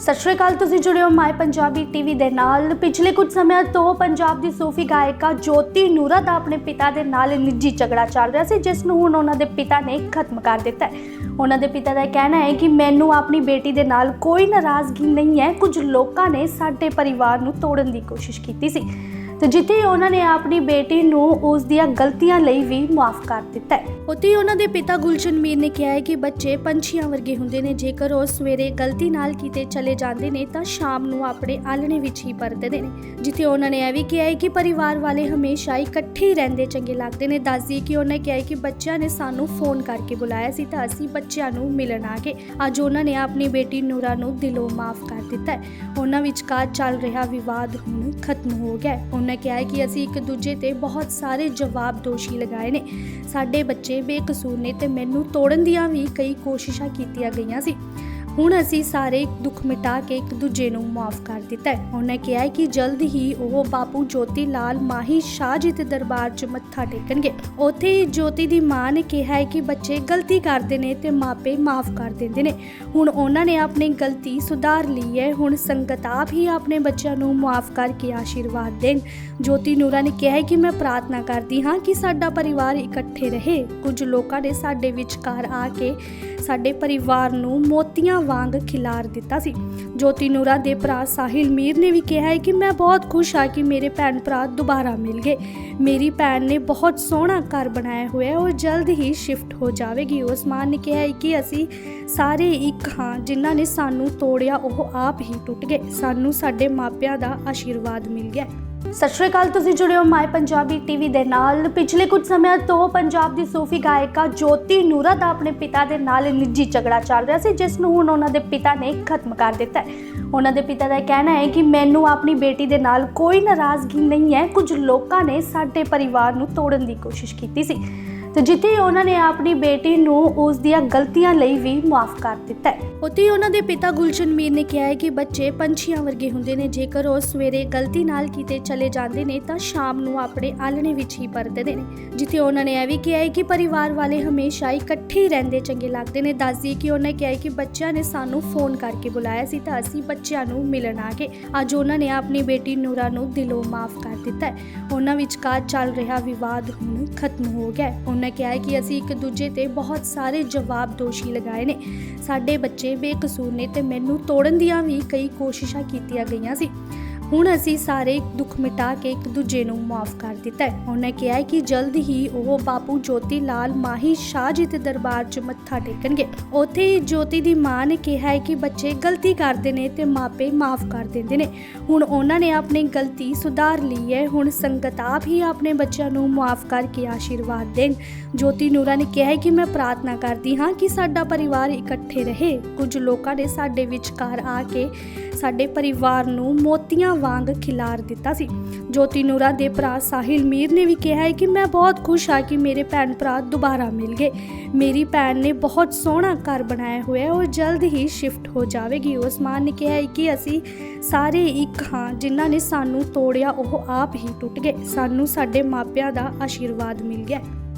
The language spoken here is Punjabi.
ਸਤਿ ਸ਼੍ਰੀ ਅਕਾਲ, ਤੁਸੀਂ ਜੁੜੇ ਹੋ ਮਾਈ ਪੰਜਾਬੀ ਟੀਵੀ ਦੇ ਨਾਲ। ਪਿਛਲੇ ਕੁਝ ਸਮਿਆਂ ਤੋਂ ਪੰਜਾਬ ਦੀ ਸੂਫੀ ਗਾਇਕਾ ਜੋਤੀ ਨੂਰਾ ਦਾ ਆਪਣੇ ਪਿਤਾ ਦੇ ਨਾਲ ਨਿੱਜੀ ਝਗੜਾ ਚੱਲ ਰਿਹਾ ਸੀ, ਜਿਸ ਨੂੰ ਹੁਣ ਉਹਨਾਂ ਦੇ ਪਿਤਾ ਨੇ ਖਤਮ ਕਰ ਦਿੱਤਾ ਹੈ। ਉਹਨਾਂ ਦੇ ਪਿਤਾ ਦਾ ਇਹ ਕਹਿਣਾ ਹੈ ਕਿ ਮੈਨੂੰ ਆਪਣੀ ਬੇਟੀ ਦੇ ਨਾਲ ਕੋਈ ਨਾਰਾਜ਼ਗੀ ਨਹੀਂ ਹੈ। ਕੁਝ ਲੋਕਾਂ ਨੇ ਸਾਡੇ ਪਰਿਵਾਰ ਨੂੰ ਤੋੜਨ ਦੀ ਕੋਸ਼ਿਸ਼ ਕੀਤੀ ਸੀ। ਤੇ ਜਿੱਥੇ ਉਹਨਾਂ ਨੇ ਆਪਣੀ ਬੇਟੀ ਨੂੰ ਉਸ ਦੀਆਂ ਗਲਤੀਆਂ ਲਈ ਵੀ ਮਾਫ ਕਰ ਦਿੱਤਾ ਹੈ। ਉੱਥੇ ਉਹਨਾਂ ਦੇ ਪਿਤਾ ਗੁਲਸ਼ਨ ਮੀਰ ਨੇ ਕਿਹਾ ਹੈ ਕਿ ਬੱਚੇ ਪੰਛੀਆਂ ਵਰਗੇ ਹੁੰਦੇ ਨੇ, ਜੇਕਰ ਉਹ ਸਵੇਰੇ ਗਲਤੀ ਨਾਲ ਕਿਤੇ ਚਲੇ ਜਾਂਦੇ ਨੇ ਤਾਂ ਸ਼ਾਮ ਨੂੰ ਆਪਣੇ ਆਲਣੇ ਵਿੱਚ ਹੀ ਪਰਤਦੇ ਨੇ। ਜਿੱਥੇ ਉਹਨਾਂ ਨੇ ਇਹ ਵੀ ਕਿਹਾ ਹੈ ਕਿ ਪਰਿਵਾਰ ਵਾਲੇ ਹਮੇਸ਼ਾ ਇਕੱਠੇ ਰਹਿੰਦੇ ਚੰਗੇ ਲੱਗਦੇ ਨੇ। ਦੱਸਦੀ ਕਿ ਉਹਨੇ ਕਿਹਾ ਕਿ ਬੱਚਿਆਂ ਨੇ ਸਾਨੂੰ ਫੋਨ ਕਰਕੇ ਬੁਲਾਇਆ ਸੀ ਤਾਂ ਅਸੀਂ ਬੱਚਿਆਂ ਨੂੰ ਮਿਲਣ ਆ ਗਏ। ਅੱਜ ਉਹਨਾਂ ਨੇ ਆਪਣੀ ਬੇਟੀ ਨੂਰਾ ਨੂੰ ਦਿਲੋਂ ਮਾਫ ਕਰ ਦਿੱਤਾ ਹੈ। ਉਹਨਾਂ ਵਿਚਕਾਰ ਚੱਲ ਰਿਹਾ ਵਿਵਾਦ ਹੁਣ ਖਤਮ ਹੋ ਗਿਆ ਹੈ। ਉਹਨਾਂ ਕਿਹਾ ਹੈ ਕਿ ਅਸੀਂ ਇੱਕ ਦੂਜੇ ਤੇ ਬਹੁਤ ਸਾਰੇ ਜਵਾਬ ਦੋਸ਼ੀ ਲਗਾਏ ਨੇ। ਸਾਡੇ ਬੱਚੇ ਬੇਕਸੂਰ ਨੇ ਤੇ ਮੈਨੂੰ ਤੋੜਨ ਦੀਆਂ ਵੀ ਕਈ ਕੋਸ਼ਿਸ਼ਾਂ ਕੀਤੀਆਂ ਗਈਆਂ ਸੀ। ਹੁਣ ਅਸੀਂ ਸਾਰੇ ਦੁੱਖ ਮਿਟਾ ਕੇ ਇੱਕ ਦੂਜੇ ਨੂੰ ਮਾਫ ਕਰ ਦਿੱਤਾ ਹੈ। ਉਹਨੇ ਕਿਹਾ ਹੈ ਕਿ ਜਲਦ ਹੀ ਉਹ ਬਾਪੂ ਜੋਤੀ ਲਾਲ ਮਾਹੀ ਸ਼ਾਹ ਜੀ ਦੇ ਦਰਬਾਰ 'ਚ ਮੱਥਾ ਟੇਕਣਗੇ। ਉੱਥੇ ਹੀ ਜੋਤੀ ਦੀ ਮਾਂ ਨੇ ਕਿਹਾ ਹੈ ਕਿ ਬੱਚੇ ਗਲਤੀ ਕਰਦੇ ਨੇ ਤੇ ਮਾਪੇ ਮਾਫ ਕਰ ਦਿੰਦੇ ਨੇ। ਹੁਣ ਉਹਨਾਂ ਨੇ ਆਪਣੀ ਗਲਤੀ ਸੁਧਾਰ ਲਈ ਹੈ। ਹੁਣ ਸੰਗਤ ਆਪ ਹੀ ਆਪਣੇ ਬੱਚਿਆਂ ਨੂੰ ਮਾਫ ਕਰਕੇ ਆਸ਼ੀਰਵਾਦ ਦੇਣ। ਜੋਤੀ ਨੂਰਾ ਨੇ ਕਿਹਾ ਹੈ ਕਿ ਮੈਂ ਪ੍ਰਾਰਥਨਾ ਕਰਦੀ ਹਾਂ ਕਿ ਸਾਡਾ ਪਰਿਵਾਰ ਇਕੱਠੇ ਰਹੇ। ਕੁਝ ਲੋਕਾਂ ਨੇ ਸਾਡੇ ਵਿਚਕਾਰ ਆ ਕੇ ਸਾਡੇ ਪਰਿਵਾਰ ਨੂੰ ਮੋਤੀਆਂ ਵਾਂਗ ਖਿਲਾਰ ਦਿੱਤਾ ਸੀ। ਜੋਤੀ ਨੂਰਾ ਦੇ ਭਰਾ ਸਾਹਿਲ ਮੀਰ ਨੇ ਵੀ ਕਿਹਾ ਹੈ ਕਿ ਮੈਂ ਬਹੁਤ ਖੁਸ਼ ਹਾਂ ਕਿ ਮੇਰੇ ਭੈਣ ਭਰਾ ਦੁਬਾਰਾ ਮਿਲ ਗਏ। ਮੇਰੀ ਭੈਣ ਨੇ ਬਹੁਤ ਸੋਹਣਾ ਘਰ ਬਣਾਇਆ ਹੋਇਆ ਹੈ ਉਹ ਜਲਦ ਹੀ ਸ਼ਿਫਟ ਹੋ ਜਾਵੇਗੀ। ਉਸਮਾਨ ਨੇ ਕਿਹਾ ਹੈ ਕਿ ਅਸੀਂ ਸਾਰੇ ਇੱਕ ਹਾਂ, ਜਿਨ੍ਹਾਂ ਨੇ ਸਾਨੂੰ ਤੋੜਿਆ ਉਹ ਆਪ ਹੀ ਟੁੱਟ ਗਏ। ਸਾਨੂੰ ਸਾਡੇ ਮਾਪਿਆਂ ਦਾ ਆਸ਼ੀਰਵਾਦ ਮਿਲ ਗਿਆ। ਸਤਿ ਸ਼੍ਰੀ ਅਕਾਲ, ਤੁਸੀਂ ਜੁੜੇ ਹੋ ਮਾਈ ਪੰਜਾਬੀ ਟੀਵੀ ਦੇ ਨਾਲ। ਪਿਛਲੇ ਕੁਝ ਸਮਿਆਂ ਤੋਂ ਪੰਜਾਬ ਦੀ ਸੂਫੀ ਗਾਇਕਾ ਜੋਤੀ ਨੂਰਾ ਦਾ ਆਪਣੇ ਪਿਤਾ ਦੇ ਨਾਲ ਨਿੱਜੀ ਝਗੜਾ ਚੱਲ ਰਿਹਾ ਸੀ, ਜਿਸ ਨੂੰ ਹੁਣ ਉਹਨਾਂ ਦੇ ਪਿਤਾ ਨੇ ਖਤਮ ਕਰ ਦਿੱਤਾ ਹੈ। ਉਹਨਾਂ ਦੇ ਪਿਤਾ ਦਾ ਕਹਿਣਾ ਹੈ ਕਿ ਮੈਨੂੰ ਆਪਣੀ ਬੇਟੀ ਦੇ ਨਾਲ ਕੋਈ ਨਾਰਾਜ਼ਗੀ ਨਹੀਂ ਹੈ। ਕੁਝ ਲੋਕਾਂ ਨੇ ਸਾਡੇ ਪਰਿਵਾਰ ਨੂੰ ਤੋੜਨ ਦੀ ਕੋਸ਼ਿਸ਼ ਕੀਤੀ ਸੀ। ਤੇ ਜਿੱਥੇ ਉਹਨਾਂ ਨੇ ਆਪਣੀ ਬੇਟੀ ਨੂੰ ਉਸ ਦੀਆਂ ਗਲਤੀਆਂ ਲਈ ਵੀ ਮਾਫ ਕਰ ਦਿੱਤਾ ਹੈ। ਉੱਥੇ ਉਹਨਾਂ ਦੇ ਪਿਤਾ ਗੁਲਸ਼ਨ ਮੀਰ ਨੇ ਕਿਹਾ ਹੈ ਕਿ ਬੱਚੇ ਪੰਛੀਆਂ ਵਰਗੇ ਹੁੰਦੇ ਨੇ, ਜੇਕਰ ਉਹ ਸਵੇਰੇ ਗਲਤੀ ਨਾਲ ਕਿਤੇ ਚਲੇ ਜਾਂਦੇ ਨੇ ਤਾਂ ਸ਼ਾਮ ਨੂੰ ਆਪਣੇ ਆਲਣੇ ਵਿੱਚ ਹੀ ਪਰਤਦੇ ਨੇ। ਜਿੱਥੇ ਉਹਨਾਂ ਨੇ ਇਹ ਵੀ ਕਿਹਾ ਹੈ ਕਿ ਪਰਿਵਾਰ ਵਾਲੇ ਹਮੇਸ਼ਾ ਇਕੱਠੇ ਰਹਿੰਦੇ ਚੰਗੇ ਲੱਗਦੇ ਨੇ। ਦੱਸਦੀ ਕਿ ਉਹਨੇ ਕਿਹਾ ਕਿ ਬੱਚਿਆਂ ਨੇ ਸਾਨੂੰ ਫੋਨ ਕਰਕੇ ਬੁਲਾਇਆ ਸੀ ਤਾਂ ਅਸੀਂ ਬੱਚਿਆਂ ਨੂੰ ਮਿਲਣ ਆ ਗਏ। ਅੱਜ ਉਹਨਾਂ ਨੇ ਆਪਣੀ ਬੇਟੀ ਨੂਰਾ ਨੂੰ ਦਿਲੋਂ ਮਾਫ ਕਰ ਦਿੱਤਾ ਹੈ। ਉਹਨਾਂ ਵਿਚਕਾਰ ਚੱਲ ਰਿਹਾ ਵਿਵਾਦ ਹੁਣ ਖਤਮ ਹੋ ਗਿਆ ਹੈ। ਉਹਨਾਂ ਕਿਹਾ ਹੈ ਕਿ ਅਸੀਂ ਇੱਕ ਦੂਜੇ ਤੇ ਬਹੁਤ ਸਾਰੇ ਜਵਾਬ ਦੋਸ਼ੀ ਲਗਾਏ ਨੇ। ਸਾਡੇ ਬੱਚੇ ਬੇਕਸੂਰ ਨੇ ਤੇ ਮੈਨੂੰ ਤੋੜਨ ਦੀਆਂ ਵੀ ਕਈ ਕੋਸ਼ਿਸ਼ਾਂ ਕੀਤੀਆਂ ਗਈਆਂ ਸੀ। ਹੁਣ ਅਸੀਂ ਸਾਰੇ ਦੁੱਖ ਮਿਟਾ ਕੇ ਇੱਕ ਦੂਜੇ ਨੂੰ ਮਾਫ ਕਰ ਦਿੱਤਾ ਹੈ। ਉਹਨੇ ਕਿਹਾ ਕਿ ਜਲਦ ਹੀ ਉਹ ਬਾਪੂ ਜੋਤੀ ਲਾਲ ਮਾਹੀ ਸ਼ਾਹ ਜੀ ਦੇ ਦਰਬਾਰ 'ਚ ਮੱਥਾ ਟੇਕਣਗੇ। ਉੱਥੇ ਹੀ ਜੋਤੀ ਦੀ ਮਾਂ ਨੇ ਕਿਹਾ ਹੈ ਕਿ ਬੱਚੇ ਗਲਤੀ ਕਰਦੇ ਨੇ ਤੇ ਮਾਪੇ ਮਾਫ ਕਰ ਦਿੰਦੇ ਨੇ। ਹੁਣ ਉਹਨਾਂ ਨੇ ਆਪਣੀ ਗਲਤੀ ਸੁਧਾਰ ਲਈ ਹੈ। ਹੁਣ ਸੰਗਤ ਆਪ ਹੀ ਆਪਣੇ ਬੱਚਿਆਂ ਨੂੰ ਮਾਫ ਕਰਕੇ ਆਸ਼ੀਰਵਾਦ ਦੇਣ। ਜੋਤੀ ਨੂਰਾ ਨੇ ਕਿਹਾ ਹੈ ਕਿ ਮੈਂ ਪ੍ਰਾਰਥਨਾ ਕਰਦੀ ਹਾਂ ਕਿ ਸਾਡਾ ਪਰਿਵਾਰ ਇਕੱਠੇ ਰਹੇ। ਕੁਝ ਲੋਕਾਂ ਨੇ ਸਾਡੇ ਵਿਚਕਾਰ ਆ ਕੇ ਸਾਡੇ ਪਰਿਵਾਰ ਨੂੰ ਮੋਤੀਆਂ ਵਾਂਗ ਖਿਲਾਰ ਦਿੱਤਾ ਸੀ। ਜੋਤੀ ਨੂਰਾ ਦੇ ਭਰਾ ਸਾਹਿਲ ਮੀਰ ਨੇ ਵੀ ਕਿਹਾ ਹੈ ਕਿ ਮੈਂ ਬਹੁਤ ਖੁਸ਼ ਹਾਂ ਕਿ ਮੇਰੇ ਭੈਣ ਭਰਾ ਦੁਬਾਰਾ ਮਿਲ ਗਏ। ਮੇਰੀ ਭੈਣ ਨੇ ਬਹੁਤ ਸੋਹਣਾ ਘਰ ਬਣਾਇਆ ਹੋਇਆ ਹੈ, ਉਹ ਜਲਦ ਹੀ ਸ਼ਿਫਟ ਹੋ ਜਾਵੇਗੀ। ਉਸਮਾਨ ਨੇ ਕਿਹਾ ਹੈ ਕਿ ਅਸੀਂ ਸਾਰੇ ਇੱਕ ਹਾਂ, ਜਿਨ੍ਹਾਂ ਨੇ ਸਾਨੂੰ ਤੋੜਿਆ ਉਹ ਆਪ ਹੀ ਟੁੱਟ ਗਏ। ਸਾਨੂੰ ਸਾਡੇ ਮਾਪਿਆਂ ਦਾ ਆਸ਼ੀਰਵਾਦ ਮਿਲ ਗਿਆ।